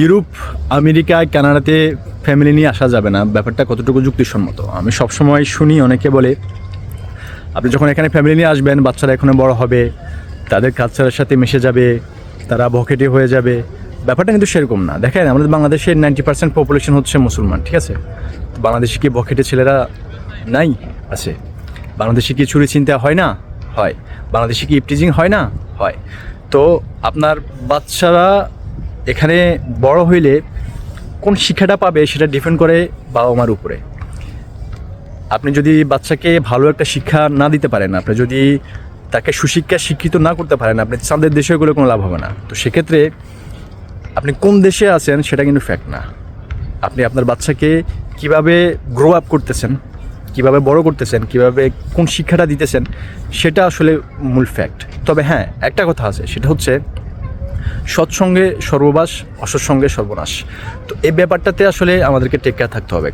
Europe, America, কানাডাতে family নিয়ে আসা যাবে না। ব্যাপারটা কতটুকু যুক্তিসম্মত? আমি সবসময় শুনি অনেকে বলে, আপনি যখন এখানে ফ্যামিলি নিয়ে আসবেন, বাচ্চারা এখানে বড় হবে, তাদের কালচারের সাথে মিশে যাবে, তারা ভকেটে হয়ে যাবে। ব্যাপারটা কিন্তু সেরকম না। দেখেন, আমাদের বাংলাদেশের নাইনটি পার্সেন্ট পপুলেশন হচ্ছে মুসলমান, ঠিক আছে? বাংলাদেশে কি ভকেটে ছেলেরা নাই? আছে। বাংলাদেশে কি চুরি চিন্তা হয় না? হয়। বাংলাদেশে কি ইপটিজিং হয় না? হয়। তো আপনার বাচ্চারা এখানে বড় হইলে কোন শিক্ষাটা পাবে সেটা ডিপেন্ড করে বাবা মার উপরে। আপনি যদি বাচ্চাকে ভালো একটা শিক্ষা না দিতে পারেন, আপনি যদি তাকে সুশিক্ষা শিক্ষিত না করতে পারেন, আপনি চাঁদের দেশে গেলে কোনো লাভ হবে না। তো সেক্ষেত্রে আপনি কোন দেশে আছেন সেটা কিন্তু ফ্যাক্ট না। আপনি আপনার বাচ্চাকে কীভাবে গ্রো আপ করতেছেন, কীভাবে বড় করতেছেন, কীভাবে কোন শিক্ষাটা দিতেছেন, সেটা আসলে মূল ফ্যাক্ট তবে হ্যাঁ একটা কথা আছে, সেটা হচ্ছে সৎসঙ্গে সর্ববাস অসৎসঙ্গে সর্বনাশ। তো এই ব্যাপারটাতে আসলে আমাদেরকে টেক কেয়ার থাকতে হবে।